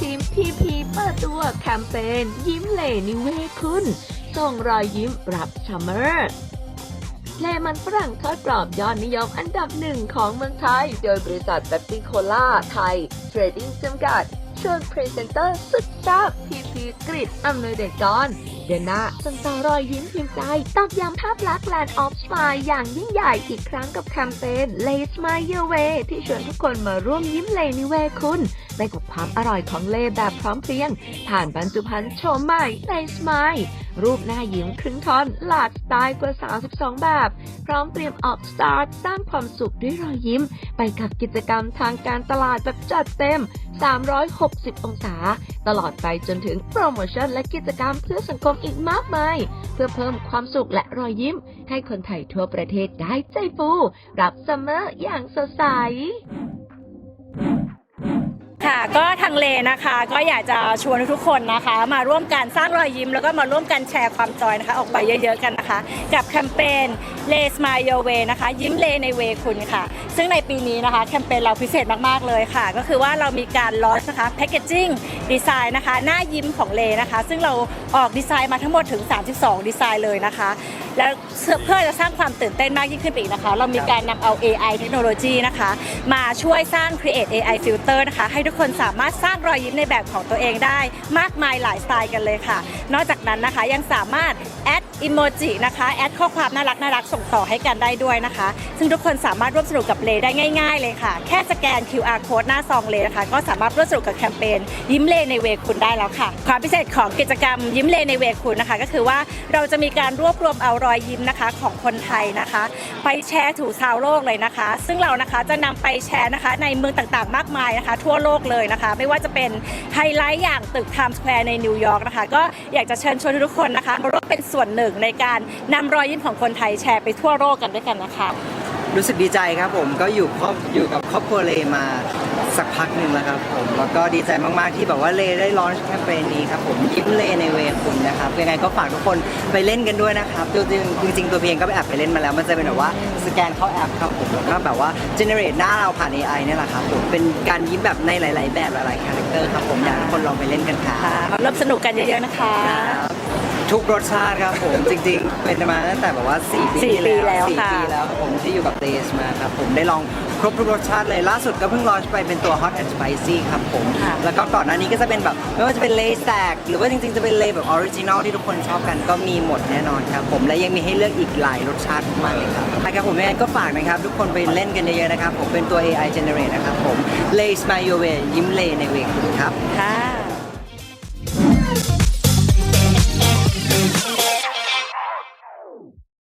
ทีมพีพีเปิดตัวแคมเปญยิ้มเหลนิเวศคุณ ส่งรอยยิ้มรับซัมเมอร์เลมันฝรั่งทอดกรอบยอดนิยมอันดับหนึ่งของเมืองไทย โดยบริษัทเ e ปซี่โคลาไทยเทรดดิ้งจำกัดเชิญพรีเซนเตอร์สุดแซ่บพีพีกริดอำนวยเดชกรเดือนหน้าส่งต่อรอยยิ้มพิมพ์ใจ ตอกย้ำภาพลักษณ์แลนด์ออฟสไ e อย่างยิ่งใหญ่อีกครั้งกับแคมเปญ Lay Smile Your Way ที่ชวนทุกคนมาร่วมยิ้มเลนิเวคุณไปกับความอร่อยของเลแบบพร้อมเพรียง ผ่านบรรจุภัณฑ์โฉมใหม่ Lay Smile รูปหน้ายิ้มครึ่งท่อน หลากสไตล์กว่า 32 แบบ พร้อมเตรียมออกสตาร์ทสร้างความสุขด้วยรอยยิ้ม ไปกับกิจกรรมทางการตลาดแบบจัดเต็ม 360 องศา ตลอดไปจนถึงโปรโมชั่นและกิจกรรมเพื่อสังคมอีกมากมาย เพื่อเพิ่มความสุขและรอยยิ้ม ให้คนไทยทั่วประเทศได้ใจฟู รับซัมเมอร์อย่างสดใส ก็ทางเลนะคะ ก็อยากจะชวนทุกคนนะคะ มาร่วมกันสร้างรอยยิ้มแล้วก็มาร่วมกันแชร์ความจอยนะคะ ออกไปเยอะ ๆ กันนะคะ กับแคมเปญ เลสมาโยเวนะคะยิ้มเลในเวคุณค่ะ ซึ่งในปีนี้นะคะแคมเปญเราพิเศษมาก ๆ เลยค่ะ ก็คือว่าเรามีการลอสนะคะแพคเกจิ้งดีไซน์นะคะ หน้ายิ้มของเลนะคะ ซึ่งเราออกดีไซน์มาทั้งหมดถึง 32 ดีไซน์เลยนะคะ แล้วเพื่อจะสร้างความตื่นเต้นมากยิ่งขึ้นไปอีกนะคะ เรามีการนำเอา AI เทคโนโลยีนะคะ มาช่วยสร้าง Create AI Filter นะคะ ให้ทุกคนสามารถสร้างรอยยิ้มในแบบของตัวเองได้ มากมายหลายสไตล์กันเลยค่ะ นอกจากนั้นนะคะยังสามารถแอดอิโมจินะคะแอดข้อความน่ารักน่ารักส่งต่อให้กันได้ด้วยนะคะ ซึ่งทุกคนสามารถร่วมสนุกกับเลได้ง่าย ๆ เลยค่ะ แค่สแกน QR code หน้าซองเลนะคะ ก็สามารถร่วมสนุกกับแคมเปญยิ้มเลในเวคุณได้แล้วค่ะ ความพิเศษของกิจกรรมยิ้มเลในเวคุณนะคะ ก็คือว่าเราจะมีการรวบรวมเอารอยยิ้มนะคะของคนไทยนะคะ ไปแชร์ถูชาวโลกเลยนะคะ ซึ่งเรานะคะจะนำไปแชร์นะคะในเมืองต่างๆ มากมายนะคะ ทั่วโลกเลยนะคะ ไม่ว่าจะเป็นไฮไลท์อย่างตึกไทม์สแควร์ในนิวยอร์กนะคะ ก็อยากจะเชิญชวนทุกคนนะคะมาร่วมเป็นส่วนหนึ่งในการนำรอยยิ้มของคนไทยแชร์ไปทั่วโลกกันด้วยกันนะคะ รู้สึกดีใจครับผมก็อยู่ครอบอยู่กับครอบครัวเลมาสักพักหนึ่งแล้วครับผมแล้วก็ดีใจมากๆที่แบบว่าเลได้ลอนแคมเปญนี้ครับผมยิ้มเลในเวคุณนะครับยังไงก็ฝากทุกคนไปเล่นกันด้วยนะครับจริงๆจริงๆตัวเพลงก็ไปแอบไปเล่นมาแล้วมันจะเป็นแบบว่าสแกนเข้าแอปครับผมแล้วก็แบบว่า generate หน้าเราผ่าน AI เนี่ยแหละครับผมเป็นการยิ้มแบบในหลาย ๆ แบบหลายๆคาแรคเตอร์ครับผมอยากให้ทุกคนลองไปเล่นกันครับค่ะมาร่วมสนุกกันเยอะๆนะคะ ทุกรสชาติครับผม จริงๆ เป็นมาตั้งแต่แบบว่า 4 ปีสี่ที่ปีแล้วสี่ค่ะ ปีแล้วครับผมที่อยู่กับเดสมาครับผมได้ลองครบทุกรสชาติเลยล่าสุดก็เพิ่งลอนช์ไปเป็นตัว Hot and Spicy ครับผม ค่ะ แล้วก็ก่อนหน้านี้ก็จะเป็นแบบ ไม่ว่าจะเป็นเลย์แตก หรือว่าจริงๆ จะเป็นเลย์แบบออริจินอลที่ทุกคนชอบกันก็มีหมดแน่นอนครับผมและยังมีให้เลือกอีกหลายรสชาติมากเลยครับใช่ครับผมยังไงก็ฝากนะครับ ทุกคนไปเล่นกันเยอะๆนะครับผมเป็นตัว AI generate นะครับผม Lay Smile Your Way ยิ้มเลในเวคุณครับ ค่ะ